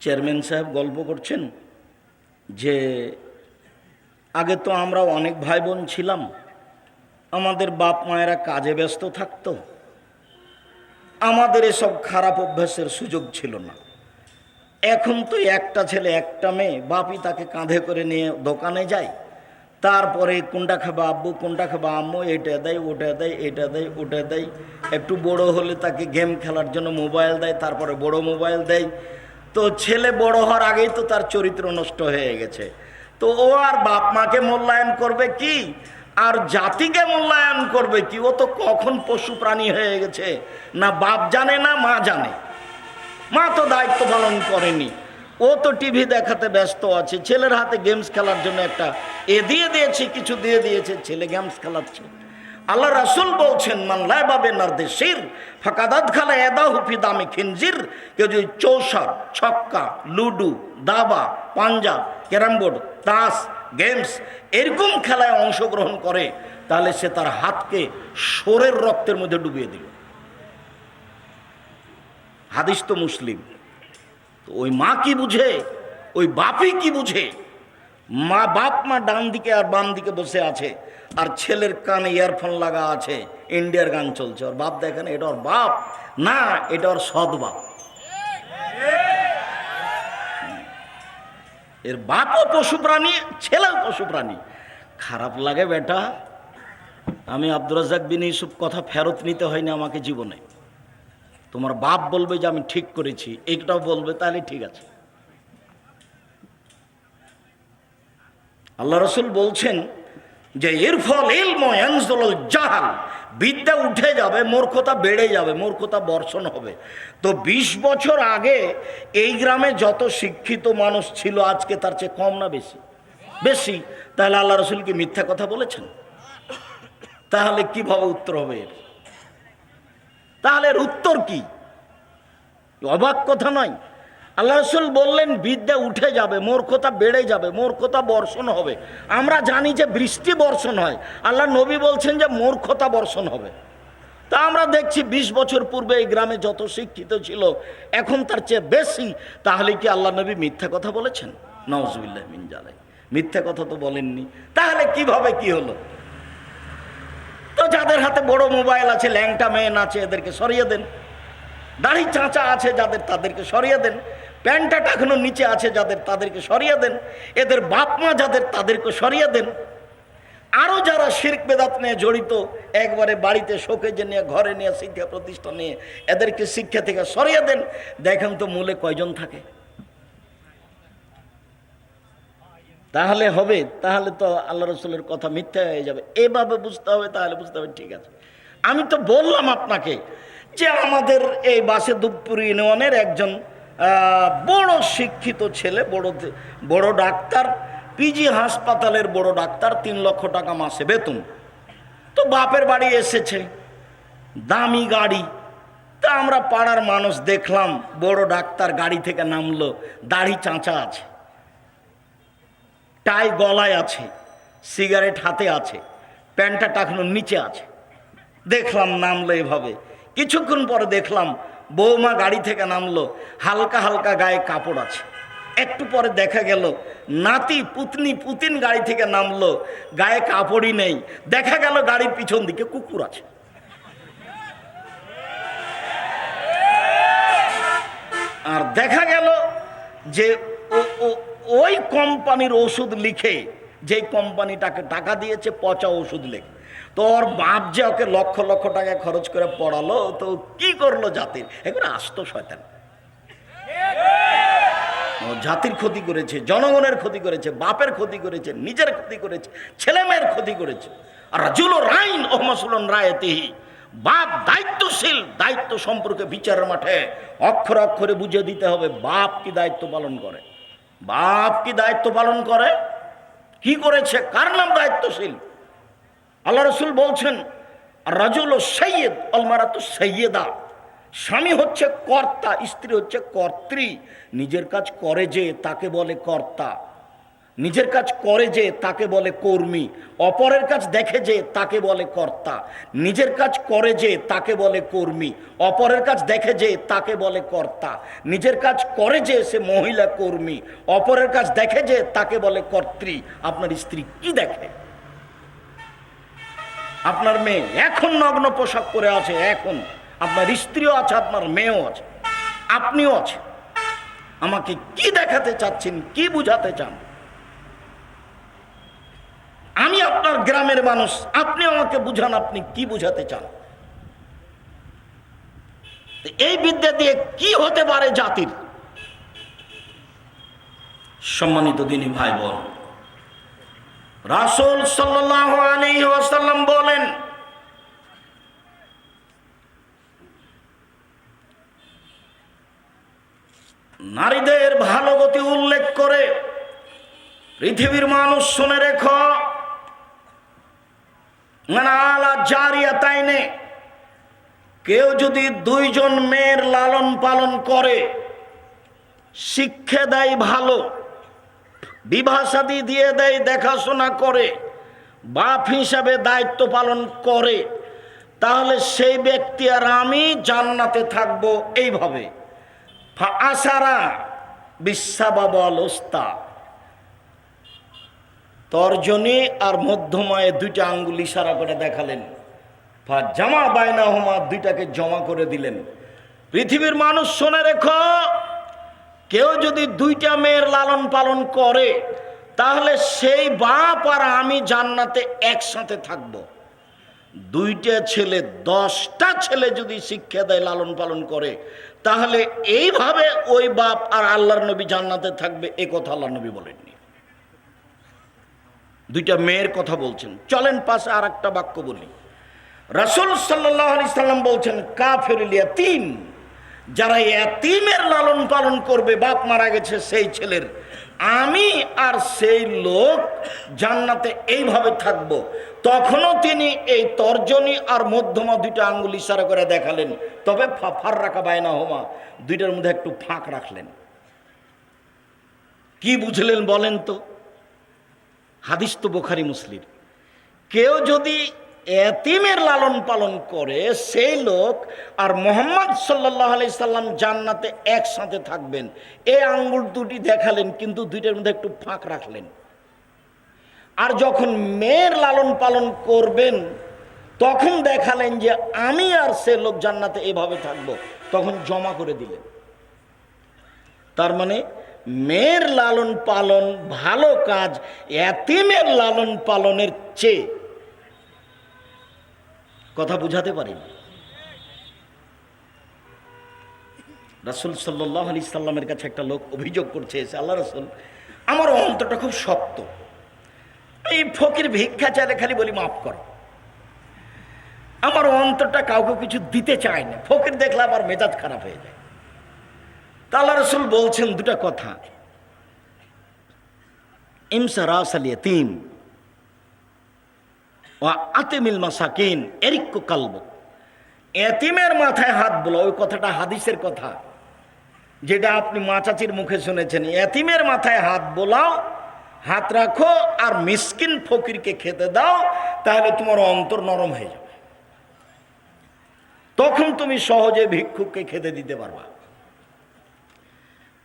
Chairman সাহেব গল্প করছেন যে, আগে তো আমরা অনেক ভাই বোন ছিলাম। আমাদের বাপ মায়েরা কাজে ব্যস্ত থাকতো। আমাদের এসব খারাপ অভ্যাসের সুযোগ ছিল না। এখন তো একটা ছেলে, একটা মেয়ে, বাপই তাকে কাঁধে করে নিয়ে দোকানে যায়। তারপরে কোনটা খাবে আব্বু, কোনটা খাবে আম্মু, এটা দেয়, ওটা দেয়, এটা দেয়, ওটা দেয়। একটু বড় হলে তাকে গেম খেলার জন্য মোবাইল দেয়, তারপরে বড় মোবাইল দেয়। তো ছেলে বড় হওয়ার আগেই তো তার চরিত্র নষ্ট হয়ে গেছে। তো ও আর বাপ মাকে মূল্যায়ন করবে কি? আর জাতিকে মূল্যায়ন করবে কি? ও তো কখন পশু প্রাণী হয়ে গেছে। না বাপ জানে, না মা জানে। মা তো দায়িত্ব পালন করেনি। ও তো টিভি দেখাতে ব্যস্ত আছে। ছেলের হাতে গেমস খেলার জন্য একটা এ দিয়ে দিয়েছে, কিছু দিয়ে দিয়েছে। ছেলে গেমস খেলাচ্ছে। আল্লাহ রাসুল বলছেন, মান লাইবাবে নার্দেশির ফাঁকাদাত খালা এদা হুফি দামি খিনজির। কেউ যদি চৌসার ছক্কা, লুডু, দাবা, পাঞ্জা, ক্যারাম বোর্ড, তাস, গেমস এরকম খেলায় অংশগ্রহণ করে, তাহলে সে তার হাতকে সোরের রক্তের মধ্যে ডুবিয়ে দিল। হাদিস তো মুসলিম। ওই মা কি বুঝে? ওই বাপই কি বুঝে? মা বাপ মা ডান দিকে আর বাম দিকে বসে আছে, আর ছেলের কানে ইয়ারফোন লাগা আছে ইন্ডিয়ার গান চলছে। ওর বাপ দেখেন, এটা ওর বাপ? না, এটা ওর সৎ বাপ। এর বাপও পশু প্রাণী, ছেলেও পশু প্রাণী। খারাপ লাগে বেটা। আমি আব্দুর রাজাক বিন ইউসুফ কথা ফেরত নিতে হয়নি আমাকে জীবনে। তোমার বাপ বলবে যে আমি ঠিক করেছি এইটাও বলবে, তাহলে ঠিক আছে। আল্লাহ রসুল বলছেন যে, এর ফল এলমল জাহাল। বিদ্যা উঠে যাবে, মূর্খতা বেড়ে যাবে, মূর্খতা বর্ষণ হবে। তো ২০ বছর আগে এই গ্রামে যত শিক্ষিত মানুষ ছিল, আজকে তার চেয়ে কম না বেশি? বেশি। তাহলে আল্লাহ রসুল কি মিথ্যা কথা বলেছেন? তাহলে কীভাবে উত্তর হবে এর? তাহলে এর উত্তর কি? অবাক কথা নয়। আল্লাহ রসুল বললেন, বিদ্যা উঠে যাবে মূর্খতা বেড়ে যাবে মূর্খতা বর্ষণ হবে। আমরা জানি যে বৃষ্টি বর্ষণ হয়। আল্লাহ নবী বলছেন যে মূর্খতা বর্ষণ হবে। তা আমরা দেখছি ২০ বছর পূর্বে এই গ্রামে যত শিক্ষিত ছিল, এখন তার চেয়ে বেশি। তাহলে কি আল্লাহ নবী মিথ্যা কথা বলেছেন? নওয়াজবিল্লাহ মিনজালাই মিথ্যা কথা তো বলেননি। তাহলে কীভাবে কি হলো? তো যাদের হাতে বড় মোবাইল আছে, ল্যাংটা মেয়ে আছে, এদেরকে সরিয়ে দেন। দাড়ি চাঁচা আছে যাদের, তাদেরকে সরিয়ে দেন। প্যান্টটা এখনও নিচে আছে যাদের তাদেরকে সরিয়ে দেন, এদের বাপ মা যাদের তাদেরকে সরিয়ে দেন আরও যারা শির্ক বেদাত নিয়ে জড়িত, একবারে বাড়িতে শোকেজে নিয়ে, ঘরে নিয়ে, শিক্ষা প্রতিষ্ঠান নিয়ে এদেরকে শিক্ষা থেকে সরিয়ে দেন, দেখেন তো মূলে কয়জন থাকে। তাহলে হবে, তাহলে তো আল্লাহ রসুলের কথা মিথ্যা হয়ে যাবে। এভাবে বুঝতে হবে, তাহলে বুঝতে হবে, ঠিক আছে। আমি তো বললাম আপনাকে যে আমাদের এই বাসে দুপুর ইউনিয়নের একজন বড় শিক্ষিত ছেলে, বড় বড় ডাক্তার, পিজি হাসপাতালের বড় ডাক্তার, তিন লক্ষ টাকা মাসে বেতন। তো বাপের বাড়ি এসেছে, দামি গাড়ি। তা আমরা পাড়ার মানুষ দেখলাম, বড় ডাক্তার গাড়ি থেকে নামলো, দাড়ি চাঁচা আছে। টাই গলায় আছে, সিগারেট হাতে আছে, প্যান্টটা টাকানোর নিচে আছে। দেখলাম, নামলো এভাবে। কিছুক্ষণ পরে দেখলাম বৌমা গাড়ি থেকে নামলো। হালকা হালকা গায়ে কাপড় আছে। একটু পরে দেখা গেল, নাতি, পুতনি, পুতিন গাড়ি থেকে নামলো। গায়ে কাপড়ই নেই। দেখা গেল গাড়ির পিছন দিকে কুকুর আছে। আর দেখা গেল যে ওই কোম্পানির ওষুধ লিখে যে কোম্পানিটাকে টাকা দিয়েছে, পচা ওষুধ লেখে। তো ওর বাপ যে ওকে লক্ষ লক্ষ টাকা খরচ করে পড়ালো, তো কি করল জাতির? এগুলো আসতো শয়তান। জাতির ক্ষতি করেছে, জনগণের ক্ষতি করেছে, বাপের ক্ষতি করেছে, নিজের ক্ষতি করেছে ছেলে মেয়ের ক্ষতি করেছে। আর রাজুল রাইন বাপ দায়িত্বশীল, দায়িত্ব সম্পর্কে বিচারের মাঠে অক্ষরে অক্ষরে বুঝিয়ে দিতে হবে, বাপ কি দায়িত্ব পালন করে? বাপ কি দায়িত্ব পালন করে? কি করেছে? কার নাম দায়িত্বশীল? আল্লাহ রসুল বলছেন, রাজুল ও সৈয়দ অলমারা তো সৈয়দা স্বামী হচ্ছে কর্তা, স্ত্রী হচ্ছে কর্ত্রী। নিজের কাজ করে যে তাকে বলে কর্তা। নিজের কাজ করে যে তাকে বলে কর্মী। অপরের কাজ দেখে যে তাকে বলে কর্তা। নিজের কাজ করে যে তাকে বলে কর্মী। অপরের কাজ দেখে যে তাকে বলে কর্তা। নিজের কাজ করে যে সে মহিলা কর্মী। অপরের কাজ দেখে যে তাকে বলে কর্ত্রী। আপনার স্ত্রী কি দেখে? আপনার মেয়ে এখন নগ্ন পোশাক পরে আছে, এখন। আপনার স্ত্রীও আছে, আপনার মেয়েও আছে। আপনিও আছে আমাকে কি দেখাতে চাচ্ছেন, কি বুঝাতে চান? আমি আপনার গ্রামের মানুষ, আপনি আমাকে বুঝান, আপনি কি বুঝাতে চান? এই বিদ্যা দিয়ে কি হতে পারে জাতির? সম্মানিত দিনী ভাই বোন রাসুল সাল্লাহ আলী ওয়াসাল্লাম বলেন নারীদের ভালো গতি উল্লেখ করে পৃথিবীর মানুষ শুনে রেখো। মানে আলা জারিয়া তাইনে, কেউ যদি দুইজন মেয়ের লালন পালন করে, শিক্ষা দেয় ভালো বিভাষাদি দিয়ে দেয়, দেখাশোনা করে, বাপ হিসাবে দায়িত্ব পালন করে, তাহলে সেই ব্যক্তি আর আমি জান্নাতে থাকব এইভাবে। আশারা বিশ্বাবাবল ওস্তা তর্জনী আর মধ্যময়ে দুইটা আঙ্গুল ইশারা করে দেখালেন। ফা জামা বায়না হোমা দুইটাকে জমা করে দিলেন। পৃথিবীর মানুষ শোনে রেখো, কেউ যদি দুইটা মেয়ের লালন পালন করে, তাহলে সেই বাপ আর আমি জান্নাতে একসাথে থাকব। দুইটা ছেলে, দশটা ছেলে যদি শিক্ষা দেয়, লালন পালন করে, তাহলে এইভাবে ওই বাপ আর আল্লাহর নবী জান্নাতে থাকবে, এ কথা আল্লাহ নবী বলেননি। দুইটা মেয়ের কথা বলছেন। চলেন পাশে আর একটা বাক্য বলি। রাসুল সাল্লাহ সাল্লাম বলছেন কাফের তিন যারা এতিমের লালন পালন করবে, বাপ মারা গেছে সেই ছেলের আমি আর সেই লোক জান্নাতে এইভাবে থাকব। তখনও তিনি এই তর্জনী আর মধ্যমা দুইটা আঙ্গুল ইশারা করে দেখালেন। তবে ফার রাখা বায়না হোমা। দুইটার মধ্যে একটু ফাঁক রাখলেন। কি বুঝলেন বলেন তো? হাদিস তো বোখারি মুসলিম। কেউ যদি এতিমের লালন পালন করে সেই লোক আর মোহাম্মদ সাল্লাহ আলি সাল্লাম জান্নাতে একসাথে থাকবেন। এই আঙ্গুল দুটি দেখালেন, কিন্তু দুইটার মধ্যে একটু ফাঁক রাখলেন। আর যখন মেয়ের লালন পালন করবেন, তখন দেখালেন যে আমি আর সে লোক জান্নাতে এভাবে থাকব। তখন জমা করে দিলেন। তার মানে মেয়ের লালন পালন ভালো কাজ, এতিমের লালন পালনের চেয়ে কথা বুঝাতে পারি রাসুল সাল্লাহ আলি সাল্লামের কাছে একটা লোক অভিযোগ করছে, এসে আল্লাহ রসুল, আমার অন্তরটা খুব শক্ত। এই ফকির ভিক্ষা চাইলে খালি বলি মাফ করো। আমার অন্তরটা কাউকে কিছু দিতে চায় না। ফকির দেখলে আবার মেজাজ খারাপ হয়ে যায়। তা আল্লাহ রসুল বলছেন দুটা কথা। ইমসা রাস আলিয়া তিন ও আতেমিল মাসাকিন এরিক্য কালব। এতিমের মাথায় হাত বলো ওই কথাটা হাদিসের কথা। যেটা আপনি মাচাচির মুখে শুনেছেন, এতিমের মাথায় হাত বোলাও, হাত রাখো আর মিসকিন ফকিরকে খেতে দাও, তাহলে তোমার অন্তর নরম হয়ে যাবে। তখন তুমি সহজে ভিক্ষুককে খেতে দিতে পারবা।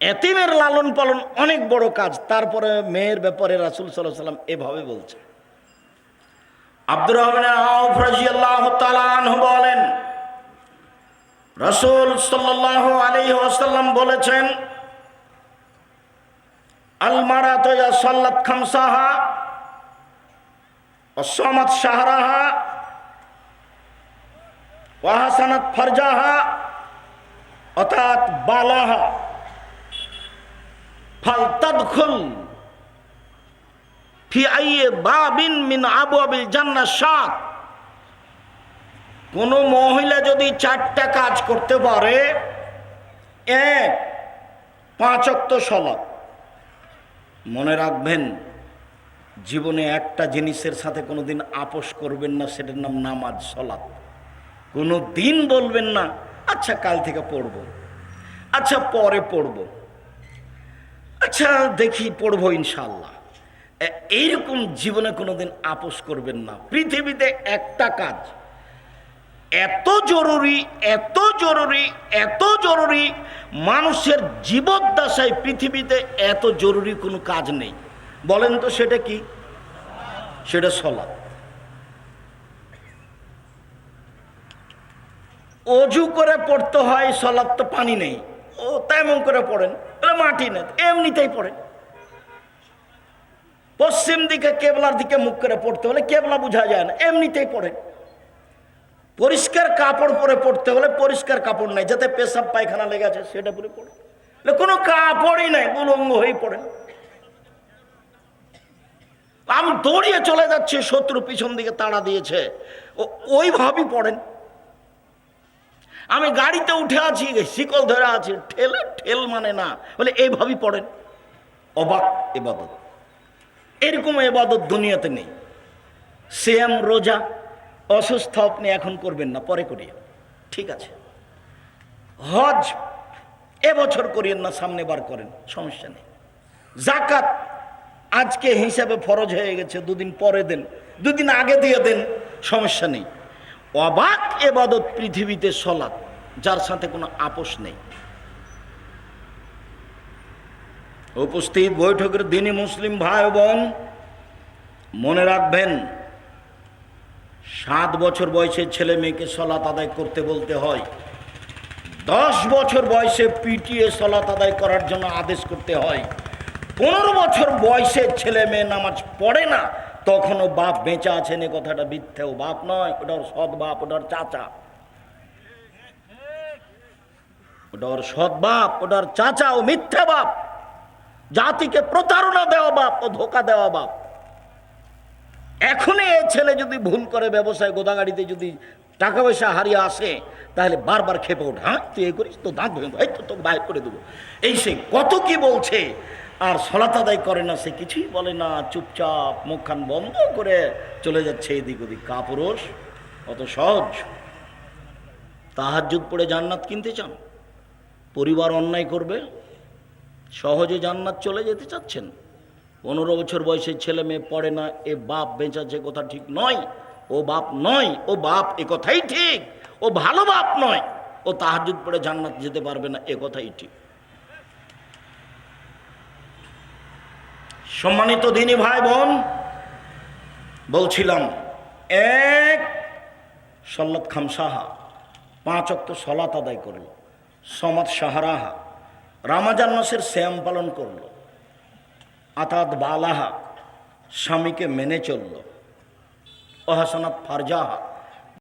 এতিমের লালন পালন অনেক বড় কাজ, তারপরে মেয়ের ব্যাপারে রাসুল সাল্লাহ সাল্লাম এভাবে বলছে আব্দুর রহমান আউফ রাদিয়াল্লাহু তাআলা আনহু বলেন, রাসূল সাল্লাল্লাহু আলাইহি ওয়াসাল্লাম বলেছেন, আল মারাতু ইয়া সাল্লাত খামসাহা ওয়া সামাত শাহরাহা ওয়া হাসানাত ফারজাহা অর্থাৎ বালাহা ফালতাদখুল ফি আইয়ে মিন আবু সাত কোন মহিলা যদি চারটা কাজ করতে পারে, এক, পাঁচ অক্ত সলাপ মনে রাখবেন, জীবনে একটা জিনিসের সাথে কোনোদিন আপোষ করবেন না, সেটার নাম নামাজ সলাপ কোনো দিন বলবেন না আচ্ছা কাল থেকে পড়ব। আচ্ছা পরে পড়ব। আচ্ছা দেখি, পড়ব ইনশাল্লাহ এইরকম জীবনে কোনোদিন আপোষ করবেন না। পৃথিবীতে একটা কাজ। এত জরুরি এত জরুরি এত জরুরি, মানুষের জীবদ্দশায় পৃথিবীতে এত জরুরি কোনো কাজ নেই। বলেন তো সেটা কি? সেটা সলা অজু করে পড়তে হয় সলাপ তো পানি নেই। ও তেমন করে পড়েন মাটি নেই, এমনিতেই পড়েন। পশ্চিম দিকে কেবলার দিকে মুখ করে পড়তে হলে কেবলা বোঝা যায় না। এমনিতেই পড়েন পরিষ্কার কাপড় পরে পড়তে হলে পরিষ্কার কাপড় নাই, যাতে পেশাব পায়খানা লেগে আছে সেটা পরে পড়ে। কোনো কাপড়ই নাই, উলঙ্গ হয়েই পড়েন আমি দৌড়িয়ে চলে যাচ্ছি, শত্রু পিছন দিকে তাড়া দিয়েছে। ওইভাবেই পড়েন। আমি গাড়িতে উঠে আছি, শিকল ধরে আছি, ঠেলে, ঠেল মানে না, বলে এইভাবেই পড়েন। অবাক এবাদত। এরকম এবাদত দুনিয়াতে নেই। সেম রোজা, অসুস্থ আপনি এখন করবেন না, পরে করিয়ে ঠিক আছে। হজ, এবছর করিয়েন না, সামনে বার করেন, সমস্যা নেই। জাকাত আজকে হিসাবে ফরজ হয়ে গেছে, দুদিন পরে দেন, দুদিন আগে দিয়ে দেন, সমস্যা নেই। অবাক এবাদত পৃথিবীতে সলাৎ, যার সাথে কোনো আপোষ নেই। উপস্থিত বৈঠকের দিনই মুসলিম ভাই বোন, মনে রাখবেন, সাত বছর বয়সে ছেলে মেয়েকে সলাত আদায় করতে বলতে হয়। দশ বছর বয়সে পিটিএ সলাত আদায় করার জন্য আদেশ করতে হয়। পনেরো বছর বয়সে ছেলে মেয়ে নামাজ পড়ে না, তখনও বাপ বেঁচে আছেন, এ কথাটা মিথ্যে ও বাপ নয়, ওটা ওর সৎ বাপ, ওটা ওর চাচা। ওটা ওর সৎ বাপ, ওটা ওর চাচা ও মিথ্যে বাপ। জাতিকে প্রতারণা দেওয়া বাপ ও ধোকা দেওয়া বাপ। এখনই এ ছেলে যদি ভুল করে ব্যবসায় গোদাগাড়িতে যদি টাকা পয়সা হারিয়ে আসে, তাহলে বারবার খেপে ওঠে। হ্যাঁ তুই এই করিস তো দাঁত ভেঙে এই তো তোকে বাইর করে দেবো। এই সে কত কি বলছে, আর সলাত আদায় করে না, সে কিছুই বলে না। চুপচাপ মুখখান বন্ধ করে চলে যাচ্ছে এদিক ওদিক। কাপুরুষ, অত সহজ। তাহাজুদ পড়ে জান্নাত কিনতে চান? পরিবার অন্যায় করবে? সহজে জান্নাত চলে যেতে চাচ্ছেন। পনেরো বছর বয়সের ছেলে মেয়ে পড়ে না, এ বাপ বেঁচাছে কথা ঠিক নয়। ও বাপ নয়, ও বাপ এ কথাই ঠিক। ও ভালো বাপ নয়, ও তাহাজুদ পড়ে জান্নাত যেতে পারবে না, এ কথাই ঠিক। সম্মানিত দিনী ভাই বোন, বলছিলাম, এক সল্লত খামসাহা, পাঁচ অক্ত সলাত আদায় করল সমাজ সাহারাহা। রামাজান মাসের শ্যাম পালন করল। আতাত বালাহা স্বামীকে মেনে চলল। ওহাসনাত ফারজাহা